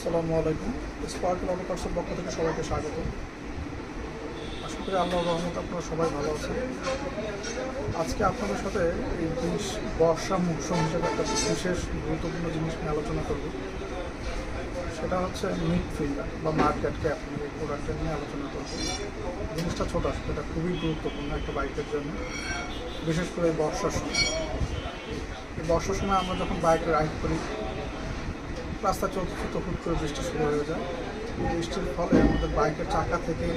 আসসালামু আলাইকুম। স্পার্ক অটোকার্সের পক্ষ থেকে সবাইকে স্বাগত। আশা করি আল্লাহ রহমত আপনারা সবাই ভালো আছেন। আজকে আপনাদের সাথে এই জিনিস বর্ষা মৌসুম হিসেবে একটা বিশেষ গুরুত্বপূর্ণ জিনিস নিয়ে আলোচনা করব। সেটা হচ্ছে মিড ফিল্ডার বা মার্কেট ক্যাপ নিয়ে, এই প্রোডাক্টটা নিয়ে আলোচনা করব। জিনিসটা ছোট আসলে এটা খুবই গুরুত্বপূর্ণ একটা বাইকের জন্য, বিশেষ করে বর্ষার সময়। বর্ষার সময় আমরা যখন বাইক রাইড করি রাস্তা চলতে চলতে হুট করে বৃষ্টি শুরু হয়ে যায়। বৃষ্টির ফলে আমাদের বাইকের চাকা থেকে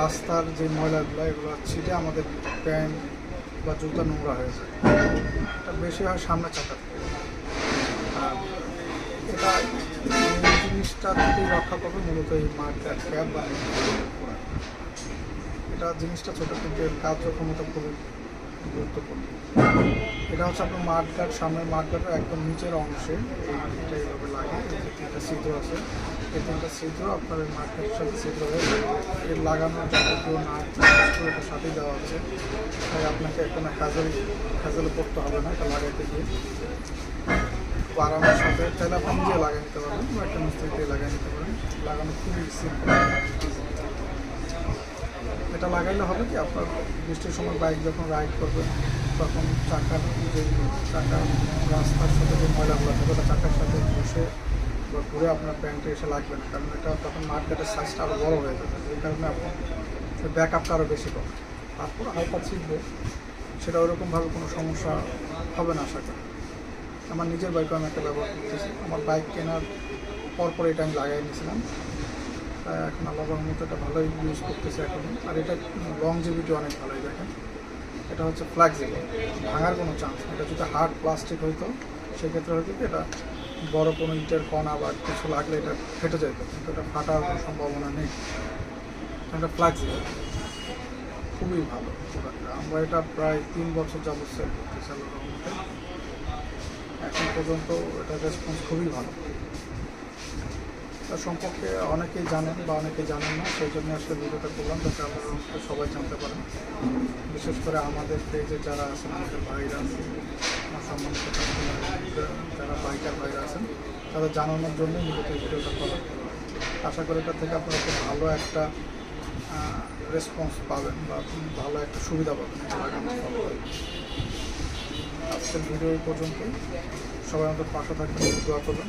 রাস্তার যে ময়লাগুলো, এগুলো ছিটে আমাদের প্যান্ট বা জুতা নোংরা হয়ে যায়। বেশি হয় সামনের চাকা থেকে। আর এটা জিনিসটা থেকেই রক্ষা করবে মূলত এই মার্কার ক্যাব বা এটা জিনিসটা ছোট কিন্তু কার্যক্ষমতা খুবই গুরুত্বপূর্ণ। এটা হচ্ছে আপনার মাঠঘাট, সামনের মাঠঘাটের একদম নিচের অংশে। এই এটা এইভাবে লাগে তিনটা ছিদ্র আছে। এই তিনটা ছিদ্র আপনার এই সাথে ছিদ্র এর লাগানোর যাবতীয় নাট এটার সাথেই দেওয়া আছে। তাই আপনাকে কোনো হ্যাজেল হ্যাজেলে করতে হবে না, এটা লাগাইতে গিয়ে। আরামের সাথে চাইলে আপনি নিজে লাগিয়ে নিতে পারবেন, বা একটা মিস্ত্রি দিয়ে লাগিয়ে নিতে পারেন লাগানো খুবই সিম্পল এটা লাগাইলে হবে কি, আপনার বৃষ্টির সময় বাইক যখন রাইড করবেন তখন চাকার যে চাকার রাস্তার সাথে যে ময়লাগুলো থাকে, ওটা চাকার সাথে বসে বা ঘুরে আপনার প্যান্টে এসে লাগবে না। কারণ এটা তখন মার্কেটের সাইজটা আরও বড়ো হয়ে যাবে। এই কারণে আপনার ব্যাক আপটা আরও বেশি পাবে তারপর হালকা ছিটবে, সেটা ওরকমভাবে কোনো সমস্যা হবে না আশা আমার নিজের বাইকও আমি একটা ব্যবহার করতেছি। আমার বাইক কেনার পরপর এটা আমি লাগাই নিয়েছিলাম। তাই এখন আল্লাহ মতো এটা ভালোই ইউজ করতেছে এখন আর এটা লংজিভিটি অনেক ভালোই দেখেন। এটা হচ্ছে ফ্লেক্সিবল ভাঙার কোনো চান্স এটা যদি হার্ড প্লাস্টিক হইতো, সেক্ষেত্রে হয়তো এটা বড় কোনো ইটের কণা বা কিছু লাগলে এটা ফেটে যেত। কিন্তু এটা ফাটার কোনো সম্ভাবনা নেই। এটা ফ্লেক্সিবল খুবই ভালো আমরা এটা প্রায় তিন বছর যাবত সেল করতেছি এখন পর্যন্ত এটার রেসপন্স খুবই ভালো। সম্পর্কে অনেকেই জানেন বা অনেকে জানেন না, সেই জন্য আসলে ভিডিওটা করলাম যাতে আপনারা সবাই জানতে পারেন। বিশেষ করে আমাদের পেজে যারা আছেন, আমাদের ভাইরা সম্মানিত যারা বাইকার ভাইরা আছেন, তাদের জানানোর জন্য মূলত ভিডিওটা করা। আশা করি এটা থেকে আপনারা খুব ভালো একটা রেসপন্স পাবেন বা ভালো একটা সুবিধা পাবেন আজকের ভিডিও এই পর্যন্তই। সবাই আমাদের পাশে থাকবেন, দোয়া করবেন।